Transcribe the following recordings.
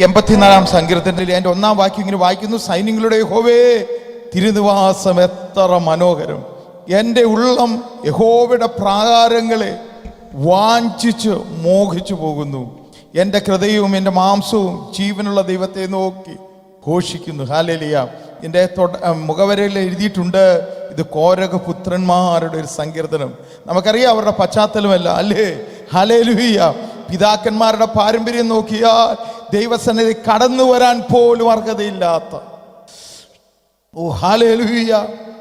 എൺപത്തിനാലാം സങ്കീർത്തനത്തിൽ എന്റെ ഒന്നാം വാക്യം ഇങ്ങനെ വായിക്കുന്നു സൈന്യങ്ങളുടെ യഹോവേ തിരുനിവാസം എത്ര മനോഹരം. എന്റെ ഉള്ളം യഹോവയുടെ പ്രാകാരങ്ങളെ വാഞ്ചിച്ച് മോഹിച്ചു പോകുന്നു. എന്റെ ഹൃദയവും എന്റെ മാംസവും ജീവനുള്ള ദൈവത്തെ നോക്കി ഘോഷിക്കുന്നു. ഹാലലിയ എന്റെ മുഖവരയിൽ എഴുതിയിട്ടുണ്ട് ഇത് കോരകപുത്രന്മാരുടെ ഒരു സങ്കീർത്തനം. നമുക്കറിയാം അവരുടെ പശ്ചാത്തലമല്ല അല്ലേ? ഹാലേലുഹിയ പിതാക്കന്മാരുടെ പാരമ്പര്യം നോക്കിയാൽ ദൈവസന്നിധി കടന്നു വരാൻ പോലും അർഹതയില്ലാത്ത. ഓ ഹാലുയ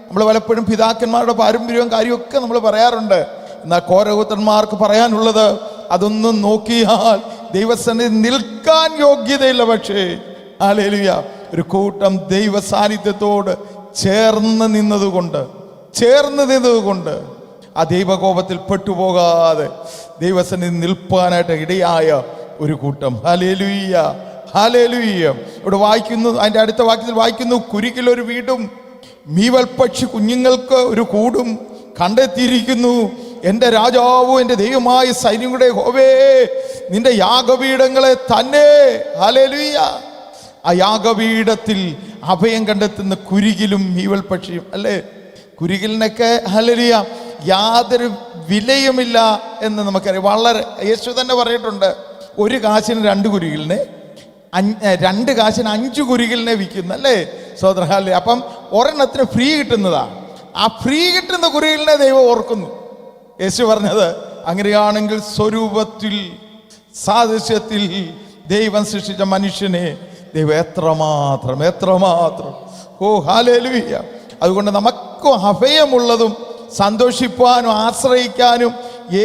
നമ്മൾ പലപ്പോഴും പിതാക്കന്മാരുടെ പാരമ്പര്യവും കാര്യമൊക്കെ നമ്മൾ പറയാറുണ്ട്. എന്നാൽ കോരകൂത്തന്മാർക്ക് പറയാനുള്ളത് അതൊന്നും നോക്കിയാൽ ദൈവസന്നിധി നിൽക്കാൻ യോഗ്യതയില്ല പക്ഷേ. ഹാലേലുയ ഒരു കൂട്ടം ദൈവ സാന്നിധ്യത്തോട് ചേർന്ന് നിന്നതുകൊണ്ട് ചേർന്ന് നിന്നതുകൊണ്ട് ആ ദൈവകോപത്തിൽ പെട്ടുപോകാതെ ദൈവസന്നിധി നിൽപ്പാനായിട്ട് ഇടയായ ഒരു കൂട്ടം. ഹലേലുയ്യ ഹാലേലുയ്യ ഇവിടെ വായിക്കുന്നു അതിന്റെ അടുത്ത വാക്യത്തിൽ വായിക്കുന്നു കുരുക്കിലൊരു വീടും മീവൽ പക്ഷി കുഞ്ഞുങ്ങൾക്ക് ഒരു കൂടും കണ്ടെത്തിയിരിക്കുന്നു. എന്റെ രാജാവും എന്റെ ദൈവമായ സൈന്യങ്ങളുടെ ഹോവേ നിന്റെ യാഗപീഠങ്ങളെ തന്നെ. ഹാലേലുയ്യ ആ യാഗപീഠത്തിൽ അഭയം കണ്ടെത്തുന്ന കുരുകിലും മീവൽ പക്ഷിയും അല്ലേ? കുരുകിലിനൊക്കെ ഹലരിയ യാതൊരു വിലയുമില്ല എന്ന് നമുക്കറിയാം. വളരെ യേശു തന്നെ പറഞ്ഞിട്ടുണ്ട്. ഒരു കാശിന് രണ്ട് കുരുകിലിനെ രണ്ട് കാശിന് അഞ്ച് കുരുകിലിനെ വിൽക്കുന്നു അല്ലേ? സോദരഹാലി അപ്പം ഒരെണ്ണത്തിന് ഫ്രീ കിട്ടുന്നതാണ് ആ ഫ്രീ കിട്ടുന്ന കുരുകിലിനെ ദൈവം ഓർക്കുന്നു. യേശു പറഞ്ഞത് അങ്ങനെയാണെങ്കിൽ സ്വരൂപത്തിൽ സാദൃശ്യത്തിൽ ദൈവം സൃഷ്ടിച്ച മനുഷ്യനെ ദൈവം എത്രമാത്രം എത്രമാത്രം. ഓ ഹാലേലുയ്യ അതുകൊണ്ട് നമുക്കും അഭയമുള്ളതും സന്തോഷിപ്പാനും ആശ്രയിക്കാനും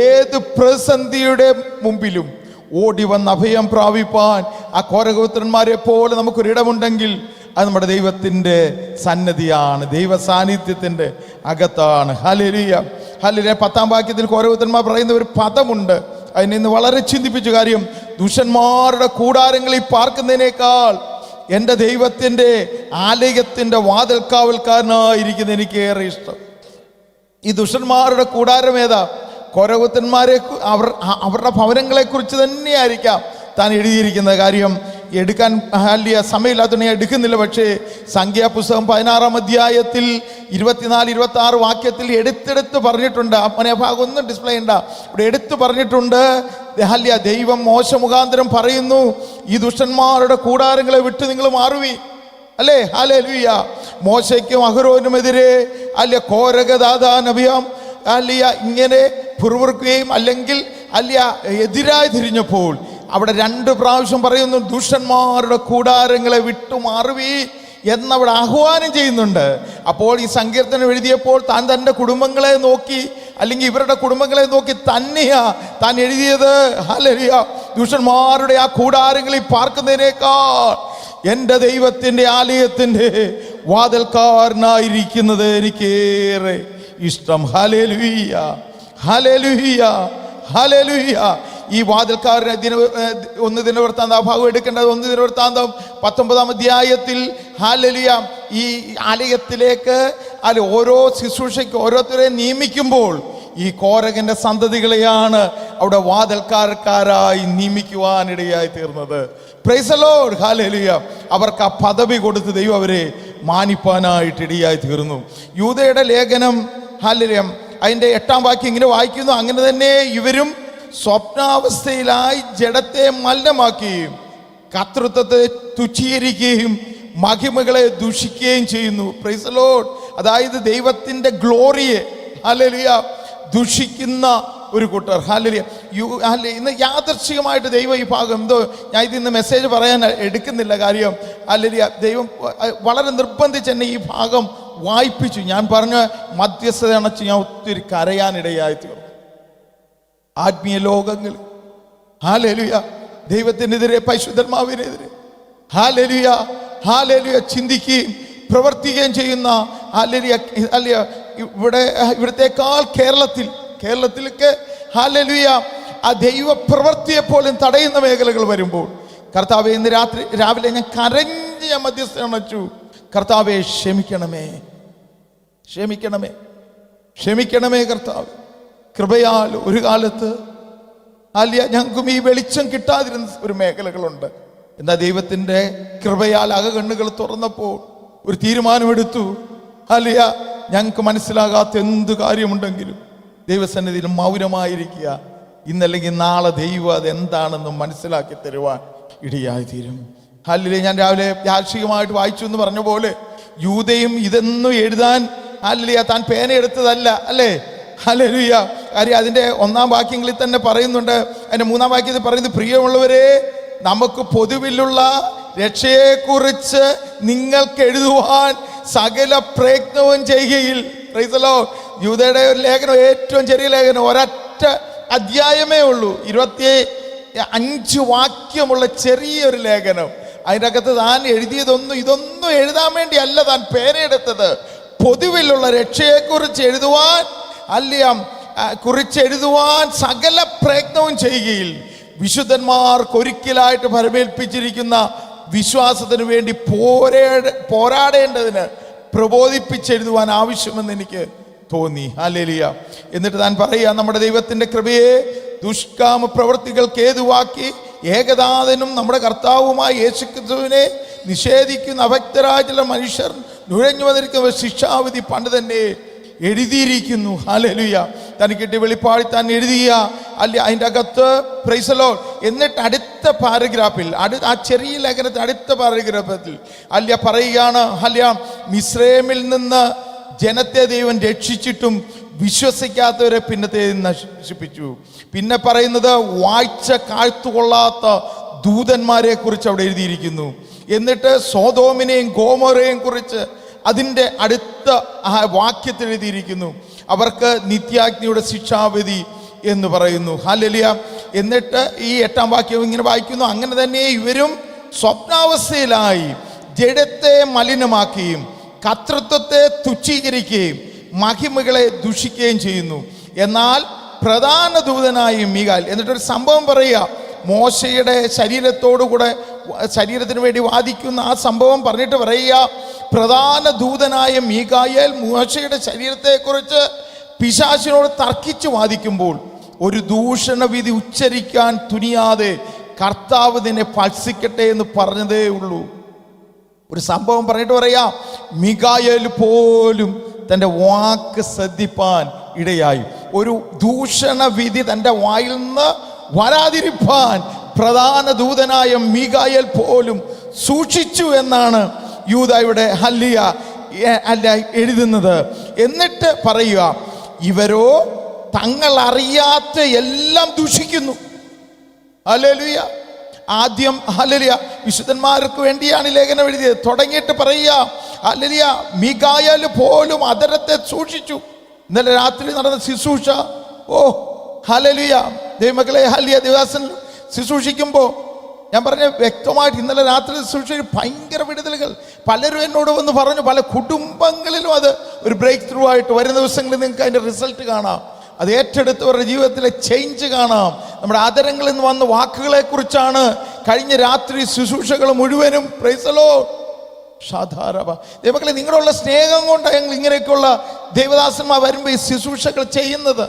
ഏത് പ്രതിസന്ധിയുടെ മുമ്പിലും ഓടി വന്ന് അഭയം പ്രാപിപ്പാൻ ആ കോരഗോത്രന്മാരെ പോലെ നമുക്കൊരിടമുണ്ടെങ്കിൽ അത് നമ്മുടെ ദൈവത്തിന്റെ സന്നദ്ധിയാണ് ദൈവ സാന്നിധ്യത്തിന്റെ അകത്താണ്. ഹലരിയ ഹലരിയ പത്താം വാക്യത്തിൽ കോരഗോത്രന്മാർ പറയുന്ന ഒരു പദമുണ്ട്. അതിനെ ഇന്ന് വളരെ ചിന്തിപ്പിച്ച കാര്യം ദുഷന്മാരുടെ കൂടാരങ്ങളിൽ പാർക്കുന്നതിനേക്കാൾ എന്റെ ദൈവത്തിന്റെ ആലയത്തിന്റെ വാതിൽക്കാവൽക്കാരനായിരിക്കുന്ന എനിക്ക് ഏറെ ഇഷ്ടം. ഈ ദുഷന്മാരുടെ കൂടാരം ഏതാ? കൊരകുത്തന്മാരെ കു- അവർ അവരുടെ ഭവനങ്ങളെക്കുറിച്ച് തന്നെയായിരിക്കാം താൻ എഴുതിയിരിക്കുന്ന കാര്യം. എടുക്കാൻ വലിയ സമയമില്ലാത്തതുകൊണ്ട് ഞാൻ എടുക്കുന്നില്ല. പക്ഷേ സംഖ്യാപുസ്തകം പതിനാറാം അധ്യായത്തിൽ ഇരുപത്തിനാല് ഇരുപത്തി ആറ് വാക്യത്തിൽ എടുത്തെടുത്ത് പറഞ്ഞിട്ടുണ്ട്. അപ്പനെ ഭാഗം ഒന്നും ഡിസ്പ്ലേ ചെയ്യണ്ട. ഇവിടെ എടുത്തു പറഞ്ഞിട്ടുണ്ട്. ഹല്യ ദൈവം മോശ മുഖാന്തരം പറയുന്നു ഈ ദുഷ്ടന്മാരുടെ കൂടാരങ്ങളെ വിട്ട് നിങ്ങൾ മാറുവി. അല്ലേ? ഹാലേ ലുയ്യ മോശയ്ക്കും അല്ലെ കോരകദാദാ കോരകദാദാനഭിയം അല്ലിയ ഇങ്ങനെ പുറവുറുക്കുകയും അല്ലെങ്കിൽ അല്ലിയ എതിരായി തിരിഞ്ഞപ്പോൾ അവിടെ രണ്ട് പ്രാവശ്യം പറയുന്നു ദുഷ്ടന്മാരുടെ കൂടാരങ്ങളെ വിട്ടു മാറുവീ എന്നവിടെ ആഹ്വാനം ചെയ്യുന്നുണ്ട്. അപ്പോൾ ഈ സങ്കീർത്തനം എഴുതിയപ്പോൾ താൻ തന്റെ കുടുംബങ്ങളെ നോക്കി അല്ലെങ്കിൽ ഇവരുടെ കുടുംബങ്ങളെ നോക്കി തന്നെയാ താൻ എഴുതിയത്. ഹലരിയ ദുഷ്ടന്മാരുടെ ആ കൂടാരങ്ങളിൽ പാർക്കുന്നതിനേക്കാൾ എന്റെ ദൈവത്തിന്റെ ആലയത്തിന്റെ വാതിൽക്കാരനായിരിക്കുന്നത് എനിക്കേറെ ഇഷ്ടം. ഹലേലുയ്യ ഹലേലുയ്യ ഹലേലുയ്യ ഈ വാതിൽക്കാരനെ ദിന ഒന്ന് ദിനവൃത്താന്തം ആ ഭാഗം എടുക്കേണ്ടത് ഒന്ന് ദിനവൃത്താന്തം. പത്തൊമ്പതാം അധ്യായത്തിൽ ഹാലലിയ ഈ ആലയത്തിലേക്ക് അല്ല ഓരോ ശുശ്രൂഷയ്ക്ക് ഓരോരുത്തരെ നിയമിക്കുമ്പോൾ ഈ കോരകന്റെ സന്തതികളെയാണ് അവിടെ വാതിൽക്കാരക്കാരായി നിയമിക്കുവാനിടയായി തീർന്നത്. പ്രൈസലോഡ് ഹാലലിയ അവർക്ക് ആ പദവി കൊടുത്ത് ദൈവം അവരെ മാനിപ്പാനായിട്ട് ഇടയായി തീർന്നു. യൂതയുടെ ലേഖനം ഹാലലിയം അതിന്റെ എട്ടാം വാക്യം ഇങ്ങനെ വായിക്കുന്നു അങ്ങനെ തന്നെ ഇവരും സ്വപ്നാവസ്ഥയിലായി ജഡത്തെ മലിനമാക്കുകയും കർത്തൃത്വത്തെ തുച്ഛീകരിക്കുകയും മഹിമകളെ ദുഷിക്കുകയും ചെയ്യുന്നു. പ്രൈസലോഡ് അതായത് ദൈവത്തിന്റെ ഗ്ലോറിയെ ഹാലലിയ ദുഷിക്കുന്ന ഒരു കൂട്ടർ. ഹാലലിയ യു ഹാല ഇന്ന് യാദർശികമായിട്ട് ദൈവം ഈ ഭാഗം എന്തോ ഞാൻ ഇത് ഇന്ന് മെസ്സേജ് പറയാൻ എടുക്കുന്നില്ല കാര്യം. ഹാലലിയ ദൈവം വളരെ നിർബന്ധിച്ച് തന്നെ ഈ ഭാഗം വായിപ്പിച്ചു. ഞാൻ പറഞ്ഞ മധ്യസ്ഥത അണച്ച് ഞാൻ ഒത്തിരി കരയാനിടയായി തീർന്നു. ആത്മീയ ലോകങ്ങൾ ഹാ ലലുയ ദൈവത്തിനെതിരെ പരിശുദ്ധന്മാവിനെതിരെ. ഹാ ലലുയ ഹാ ലലുയ ചിന്തിക്കുകയും പ്രവർത്തിക്കുകയും ചെയ്യുന്ന ഹാലലിയ. അല്ലയ ഇവിടെ ഇവിടത്തേക്കാൾ കേരളത്തിൽ കേരളത്തിലേക്ക് ഹാലേലുയ. ആ ദൈവ പ്രവൃത്തിയെ പോലും തടയുന്ന മേഖലകൾ വരുമ്പോൾ കർത്താവ് ഇന്ന് രാത്രി രാവിലെ ഞാൻ കരഞ്ഞ് ഞാൻ മധ്യസ്ഥ അണച്ചു. കർത്താവെ ക്ഷമിക്കണമേ. ക്ഷമിക്കണമേ. ക്ഷമിക്കണമേ കർത്താവ്. കൃപയാൽ ഒരു കാലത്ത് അല്ല ഞങ്ങൾക്കും ഈ വെളിച്ചം കിട്ടാതിരുന്ന ഒരു മേഖലകളുണ്ട്. എന്നാൽ ദൈവത്തിന്റെ കൃപയാൽ അകകണ്ണുകൾ തുറന്നപ്പോൾ ഒരു തീരുമാനമെടുത്തു. അല്ലയ ഞങ്ങൾക്ക് മനസ്സിലാകാത്ത എന്ത് കാര്യമുണ്ടെങ്കിലും ദൈവസന്നിധിയിൽ മൗനമായിരിക്കുക. ഇന്നല്ലെങ്കിൽ നാളെ ദൈവം അതെന്താണെന്ന് മനസ്സിലാക്കി തരുവാൻ ഇടിയായി തീരും അല്ലെ ഞാൻ രാവിലെ യാർഷികമായിട്ട് വായിച്ചു എന്ന് പറഞ്ഞ പോലെ യൂതയും ഇതെന്നും എഴുതാൻ അല്ലെ താൻ പേന എടുത്തതല്ല അല്ലേ? ഹല്ലേലൂയ കാര്യം അതിന്റെ ഒന്നാം വാക്യങ്ങളിൽ തന്നെ പറയുന്നുണ്ട്. അതിന്റെ മൂന്നാം വാക്യത്തിൽ പറയുന്നത് പ്രിയമുള്ളവരെ നമുക്ക് പൊതുവിലുള്ള രക്ഷയെക്കുറിച്ച് നിങ്ങൾക്ക് എഴുതുവാൻ സകല പ്രയത്നവും ചെയ്യുകയിൽ. റൈസലോ യൂതയുടെ ഒരു ലേഖനം ഏറ്റവും ചെറിയ ലേഖനം ഒരൊറ്റ അധ്യായമേ ഉള്ളൂ. ഇരുപത്തി അഞ്ച് വാക്യമുള്ള ചെറിയൊരു ലേഖനം. അതിന്റെ അകത്ത് താൻ എഴുതിയതൊന്നും ഇതൊന്നും എഴുതാൻ വേണ്ടിയല്ല താൻ പേരെടുത്തത്. പൊതുവിലുള്ള രക്ഷയെക്കുറിച്ച് എഴുതുവാൻ അല്ലയാം കുറിച്ച് എഴുതുവാൻ സകല പ്രയത്നവും ചെയ്യുകയിൽ വിശുദ്ധന്മാർക്ക് ഒരിക്കലായിട്ട് ഫലമേൽപ്പിച്ചിരിക്കുന്ന വിശ്വാസത്തിന് വേണ്ടി പോരേ പോരാടേണ്ടതിന് പ്രബോധിപ്പിച്ചെഴുതുവാൻ ആവശ്യമെന്ന് എനിക്ക് തോന്നി. അല്ലേലിയ എന്നിട്ട് താൻ പറയുക നമ്മുടെ ദൈവത്തിന്റെ കൃപയെ ദുഷ്കാമ പ്രവൃത്തികൾക്ക് ഏതുവാക്കി ഏകദാതനും നമ്മുടെ കർത്താവുമായ യേശുക്രിസ്തുവിനെ നിഷേധിക്കുന്ന അഭക്തരായ ചില മനുഷ്യർ നുഴഞ്ഞു വന്നിരിക്കുന്ന ശിക്ഷാവിധി പണ്ട് തന്നെ എഴുതിയിരിക്കുന്നു. ഹാലലുയ തനിക്ക് കിട്ടി വെളിപ്പാടി താൻ എഴുതിയ അല്ലെ? അതിന്റെ അകത്ത് പ്രൈസലോ എന്നിട്ട് അടുത്ത പാരഗ്രാഫിൽ അടു ആ ചെറിയ ലേഖനത്തിൽ അടുത്ത പാരഗ്രാഫത്തിൽ അല്ല? പറയുകയാണ് അല്ല? മിശ്രേമിൽ നിന്ന് ജനത്തെ ദൈവം രക്ഷിച്ചിട്ടും വിശ്വസിക്കാത്തവരെ പിന്നത്തെ നശിപ്പിച്ചു. പിന്നെ പറയുന്നത് വായിച്ച കാഴ്ത്തുകൊള്ളാത്ത ദൂതന്മാരെ കുറിച്ച് അവിടെ എഴുതിയിരിക്കുന്നു. എന്നിട്ട് സോതോമിനെയും ഗോമോറയെയും കുറിച്ച് അതിന്റെ അടുത്ത വാക്യത്തിൽ എഴുതിയിരിക്കുന്നു. അവർക്ക് നിത്യാഗ്നിയുടെ ശിക്ഷാവിധി എന്ന് പറയുന്നു. ഹാലലിയ എന്നിട്ട് ഈ എട്ടാം വാക്യം ഇങ്ങനെ വായിക്കുന്നു. അങ്ങനെ തന്നെ ഇവരും സ്വപ്നാവസ്ഥയിലായി. ജഡത്തെ മലിനമാക്കുകയും കർത്തൃത്വത്തെ തുച്ഛീകരിക്കുകയും മഹിമകളെ ദുഷിക്കുകയും ചെയ്യുന്നു. എന്നാൽ പ്രധാന ദൂതനായി മീകാൽ എന്നിട്ടൊരു സംഭവം പറയുക. മോശയുടെ ശരീരത്തോടുകൂടെ ശരീരത്തിന് വേണ്ടി വാദിക്കുന്ന ആ സംഭവം പറഞ്ഞിട്ട് പറയുക പ്രധാന ദൂതനായ മീകായേൽ മോശയുടെ ശരീരത്തെക്കുറിച്ച് പിശാശിനോട് തർക്കിച്ച് വാദിക്കുമ്പോൾ ഒരു ദൂഷണവിധി ഉച്ചരിക്കാൻ തുനിയാതെ കർത്താവ് നിന്നെ ഭക്ഷിക്കട്ടെ എന്ന് പറഞ്ഞതേ ഉള്ളൂ. ഒരു സംഭവം പറഞ്ഞിട്ട് പറയാ മികായൽ പോലും തന്റെ വാക്ക് ശ്രദ്ധിപ്പാൻ ഇടയായി. ഒരു ദൂഷണ വിധി തന്റെ വായിൽ നിന്ന് വരാതിരിപ്പാൻ പ്രധാന ദൂതനായ മീകായൽ പോലും സൂക്ഷിച്ചു എന്നാണ് യൂതായുടെ ഹല്ലിയ അല്ല എഴുതുന്നത്. എന്നിട്ട് പറയുക ഇവരോ തങ്ങൾ അറിയാത്ത എല്ലാം ദൂഷിക്കുന്നു. ഹല്ലേലൂയ. ആദ്യം ഹലലിയ വിശുദ്ധന്മാർക്ക് വേണ്ടിയാണ് ലേഖനം എഴുതിയത്. തുടങ്ങിയിട്ട് പറയുക ഹല്ലേലൂയ മികായൽ പോലും അതരത്തെ സൂക്ഷിച്ചു. ഇന്നലെ രാത്രി നടന്ന ശുശ്രൂഷ ഓ ഹലലിയ ദൈവമക്കളെ ഹലിയ ദിവസം ശുശ്രൂഷിക്കുമ്പോൾ ഞാൻ പറഞ്ഞ വ്യക്തമായിട്ട് ഇന്നലെ രാത്രി ശുശ്രൂഷയിൽ ഭയങ്കര വിടുതലുകൾ. പലരും എന്നോട് വന്ന് പറഞ്ഞു പല കുടുംബങ്ങളിലും അത് ഒരു ബ്രേക്ക് ത്രൂ ആയിട്ട് വരുന്ന ദിവസങ്ങളിൽ നിങ്ങൾക്ക് അതിന്റെ റിസൾട്ട് കാണാം. അത് ഏറ്റെടുത്തവരുടെ ജീവിതത്തിലെ ചേഞ്ച് കാണാം. നമ്മുടെ ആദരങ്ങളിൽ നിന്ന് വന്ന വാക്കുകളെ കുറിച്ചാണ് കഴിഞ്ഞ രാത്രി ശുശ്രൂഷകൾ മുഴുവനും. പ്രൈസലോ സാധാരണ ദൈവമക്കളെ നിങ്ങളുള്ള സ്നേഹം കൊണ്ടാണ് ഞങ്ങൾ ഇങ്ങനെയൊക്കെയുള്ള ദേവദാസന്മാർ വരുമ്പോൾ ഈ ശുശ്രൂഷകൾ ചെയ്യുന്നത്.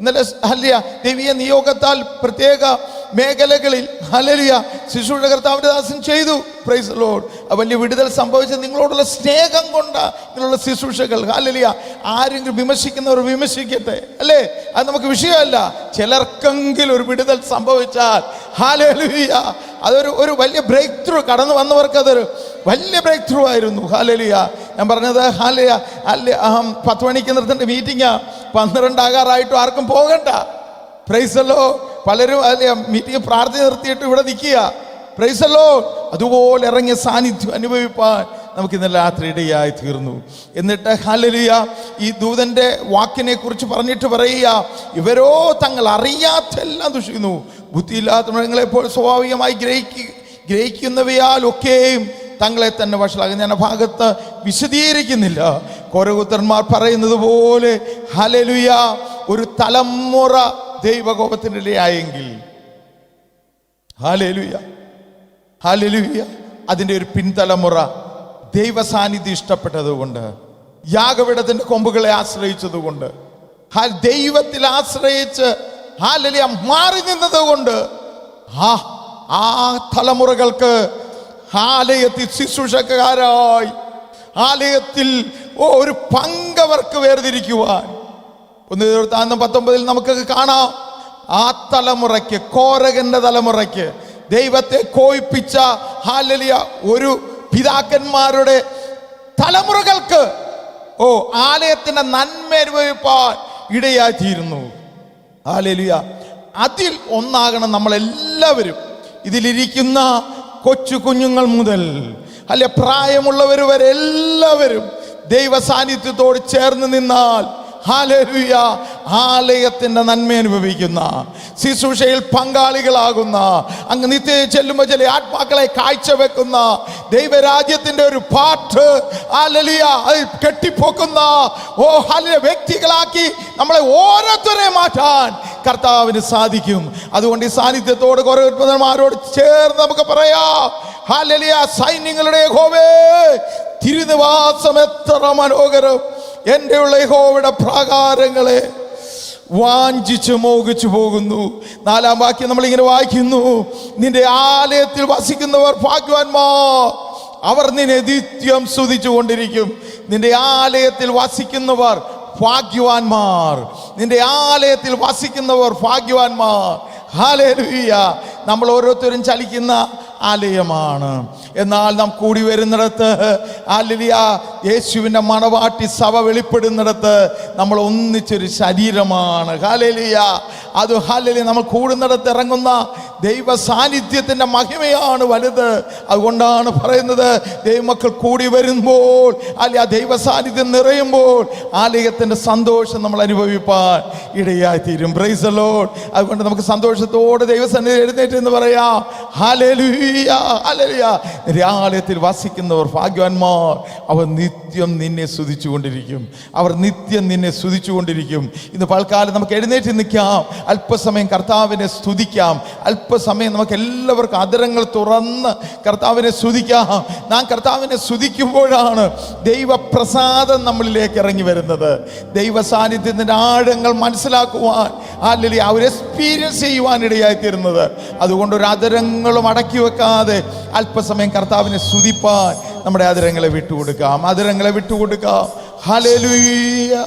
ഇന്നലെ ഹല്ലിയ ദൈവീയ നിയോഗത്താൽ പ്രത്യേക മേഖലകളിൽ ഹലലിയ ശിശുവിന്റെ കർത്താവിന്റെ ദാസൻ ചെയ്തു. പ്രൈസ് ലോഡ് വലിയ വിടുതൽ സംഭവിച്ച നിങ്ങളോടുള്ള സ്നേഹം കൊണ്ട് നിങ്ങളുടെ ശുശ്രൂഷകൾ. ഹലലിയ ആരെങ്കിലും വിമർശിക്കുന്നവർ വിമർശിക്കട്ടെ. അല്ലേ? അത് നമുക്ക് വിഷയമല്ല. ചിലർക്കെങ്കിലും ഒരു വിടുതൽ സംഭവിച്ചാൽ ഹാലലിയ അതൊരു ഒരു വലിയ ബ്രേക്ക് ത്രൂ കടന്നു വന്നവർക്ക് അതൊരു വലിയ ബ്രേക്ക് ത്രൂ ആയിരുന്നു. ഹാലലിയ ഞാൻ പറഞ്ഞത് ഹാലയ അല്ല അഹം പത്ത് മണിക്ക് നിർത്തേണ്ട മീറ്റിങ്ങാ പന്ത്രണ്ടാകാറായിട്ടും ആർക്കും പോകണ്ട. പ്രൈസല്ലോ പലരും അല്ലെ മീറ്റിംഗ് പ്രാർത്ഥന നിർത്തിയിട്ട് ഇവിടെ നിൽക്കുക. പ്രൈസല്ലോ അതുപോലെ ഇറങ്ങിയ സാന്നിധ്യം അനുഭവിപ്പാൻ നമുക്ക് ഇന്നലെ രാത്രി ഇടയായി തീർന്നു. എന്നിട്ട് ഹലലിയ ഈ ദൂതന്റെ വാക്കിനെ കുറിച്ച് പറഞ്ഞിട്ട് പറയുക ഇവരോ തങ്ങൾ അറിയാത്ത എല്ലാം ദുഷിക്കുന്നു. ബുദ്ധിയില്ലാത്ത മൃഗങ്ങളെപ്പോൾ സ്വാഭാവികമായി ഗ്രഹിക്കുക ഗ്രഹിക്കുന്നവയാൽ ഒക്കെയും തങ്ങളെ തന്നെ വഷളാകും ഞാൻ ഭാഗത്ത് വിശദീകരിക്കുന്നില്ല. കോരകുത്തന്മാർ പറയുന്നത് പോലെ ഹലലുയ ഒരു തലമുറ ദൈവകോപത്തിന്റെ ഇടയായെങ്കിൽ ഹാലേലുയ ഹാലേലുയ അതിന്റെ ഒരു പിൻതലമുറ ദൈവസാന്നിധ്യം ഇഷ്ടപ്പെട്ടതുകൊണ്ട് യാഗവിടത്തിന്റെ കൊമ്പുകളെ ആശ്രയിച്ചതുകൊണ്ട് ദൈവത്തിൽ ആശ്രയിച്ച് ഹാലലിയ മാറി നിന്നതുകൊണ്ട് ആ ആ തലമുറകൾക്ക് ആലയത്തിൽ ശുശ്രൂഷക്കാരായി ആലയത്തിൽ ഒരു പങ്കവർക്ക് വേർതിരിക്കുവാൻ ഒന്ന് താന്ന് പത്തൊമ്പതിൽ നമുക്കൊക്കെ കാണാം. ആ തലമുറയ്ക്ക് കോരകന്റെ തലമുറയ്ക്ക് ദൈവത്തെ കോയിപ്പിച്ച ഹാലലിയ ഒരു പിതാക്കന്മാരുടെ തലമുറകൾക്ക് ഓ ആലയത്തിന്റെ നന്മ അനുഭവിപ്പാൻ ഇടയായിത്തീരുന്നു. ഹാലലിയ. അതിൽ ഒന്നാകണം നമ്മളെല്ലാവരും. ഇതിലിരിക്കുന്ന കൊച്ചു കുഞ്ഞുങ്ങൾ മുതൽ അല്ലെ പ്രായമുള്ളവർ വരെ എല്ലാവരും ദൈവ സാന്നിധ്യത്തോട് ചേർന്ന് നിന്നാൽ ഹാലലുയ ആലയത്തിന്റെ നന്മ അനുഭവിക്കുന്ന ശുശ്രൂഷയിൽ പങ്കാളികളാകുന്ന അങ്ങ് നിത്യ ചെല്ലുമ്പോൾ ചില ആത്മാക്കളെ കാഴ്ചവെക്കുന്ന ദൈവരാജ്യത്തിന്റെ ഒരു പാട്ട് ആലലിയ അതിൽ കെട്ടിപ്പൊക്കുന്ന ഓ ഹല വ്യക്തികളാക്കി നമ്മളെ ഓരോരുത്തരെ മാറ്റാൻ കർത്താവിന് സാധിക്കും. അതുകൊണ്ട് ഈ സാന്നിധ്യത്തോട് കുറേ ഉത്പന്നന്മാരോട് ചേർന്ന് നമുക്ക് പറയാം ഹാലലിയ സൈന്യങ്ങളുടെ ഹോവേ തിരുനിവാസം എത്ര മനോഹരം. എന്റെ ഉള്ള യഹോവയുടെ പ്രാകാരങ്ങളെ വാഞ്ചിച്ച് മോഹിച്ചു പോകുന്നു. നാലാം വാക്യം നമ്മളിങ്ങനെ വായിക്കുന്നു. നിന്റെ ആലയത്തിൽ വസിക്കുന്നവർ ഭാഗ്യവാന്മാർ. അവർ നിന്നെ നിത്യം സ്തുതിച്ചു കൊണ്ടിരിക്കും. നിന്റെ ആലയത്തിൽ വസിക്കുന്നവർ ഭാഗ്യവാന്മാർ. നിന്റെ ആലയത്തിൽ വസിക്കുന്നവർ ഭാഗ്യവാന്മാർ. ഹാലേലുയ്യ നമ്മൾ ഓരോരുത്തരും ചലിക്കുന്ന ആലയമാണ്. എന്നാൽ നാം കൂടി വരുന്നിടത്ത് ആലിയ യേശുവിന്റെ മണവാട്ടി സഭ വെളിപ്പെടുന്നിടത്ത് നമ്മൾ ഒന്നിച്ചൊരു ശരീരമാണ്. ഹാലലിയ അത് ഹാലലി നമ്മൾ കൂടുന്നിടത്ത് ഇറങ്ങുന്ന ദൈവ സാന്നിധ്യത്തിന്റെ മഹിമയാണ് വലുത്. അതുകൊണ്ടാണ് പറയുന്നത് ദൈവമക്കൾ കൂടി വരുമ്പോൾ അല്ലെ ആ ദൈവ സാന്നിധ്യം നിറയുമ്പോൾ ആലയത്തിന്റെ സന്തോഷം നമ്മൾ അനുഭവിപ്പാൻ ഇടയായി തീരും ബ്രൈസലോൺ അതുകൊണ്ട് നമുക്ക് സന്തോഷത്തോടെ ദൈവസന്നിധി എഴുന്നേറ്റ് എന്ന് പറയാം. ഹാലലുയ ആലയത്തിൽ വസിക്കുന്നവർ ഭാഗ്യവാന്മാർ അവർ നിത്യം നിന്നെ സ്തുതിച്ചുകൊണ്ടിരിക്കും. അവർ നിത്യം നിന്നെ സ്തുതിച്ചുകൊണ്ടിരിക്കും. ഇന്ന് പൽക്കാലം നമുക്ക് എഴുന്നേറ്റ് നിൽക്കാം. അല്പസമയം കർത്താവിനെ സ്തുതിക്കാം. അല്പസമയം നമുക്ക് എല്ലാവർക്കും അതിരങ്ങൾ തുറന്ന് കർത്താവിനെ സ്തുതിക്കാം. നാം കർത്താവിനെ സ്തുതിക്കുമ്പോഴാണ് ദൈവപ്രസാദം നമ്മളിലേക്ക് ഇറങ്ങി വരുന്നത്. ദൈവ സാന്നിധ്യത്തിന്റെ ആഴങ്ങൾ മനസ്സിലാക്കുവാൻ അല്ലെങ്കിൽ ലലി അവർ എക്സ്പീരിയൻസ് ചെയ്യുവാൻ ഇടയായി തീരുന്നത് അതുകൊണ്ട് ഒരു അതിരങ്ങളും അടക്കി വെക്കാതെ അല്പസമയം കർത്താവിനെ സ്തുതിപ്പാൻ നമ്മുടെ അതിരങ്ങളെ വിട്ടുകൊടുക്കാം. അതിരങ്ങളെ വിട്ടുകൊടുക്കാം. ഹല്ലേലൂയ